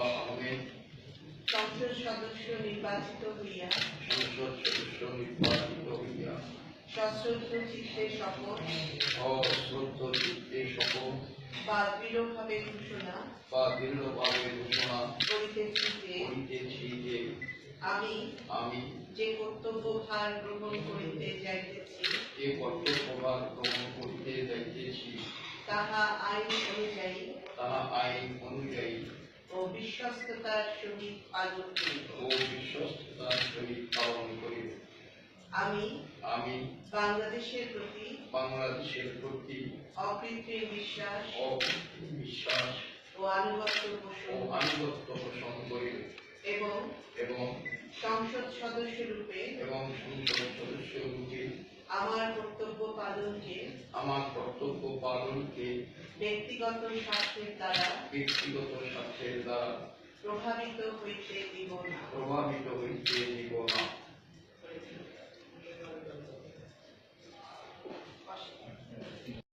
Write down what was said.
মোস্তফা আহমেদ সংসদ সদস্য নির্বাচিত হইয়া। সংসদ সদস্য নির্বাচিত হইয়া। সশ্রদ্ধ চিত্তে শপথ অশ্রদ্ধ চিত্তে শপথ বা দৃঢ়ভাবে ঘোষণা। বা দৃঢ়ভাবে ঘোষণা। করিতেছি যে করিতেছি যে আমি আমি যে কর্তব্য ভার গ্রহণ করিতে যাইতেছি যে কর্তব্যভার গ্রহণ করিতে যাইতেছি তাহা আইন অনুযায়ী তাহা আইন অনুযায়ী বিশ্বস্ততার সহিত পালন করিব ও বিশ্বস্ততার সহিত পালন করিব আমি আমি বাংলাদেশের প্রতি বাংলাদেশের প্রতি অকৃত্রিম বিশ্বাস বিশ্বাস ও আনুগত্য ও পোষণ আনুগত্য পোষণ করিব এবং এবং সংসদ সদস্য রূপে এবং সংসদ সদস্য রূপে আমার কর্তব্য পালনকে আমার কর্তব্য পালনকে ব্যক্তিগত স্বার্থের দ্বারা ব্যক্তিগত স্বার্থের দ্বারা প্রভাবিত হইতে দিব না। প্রভাবিত হইতে দিব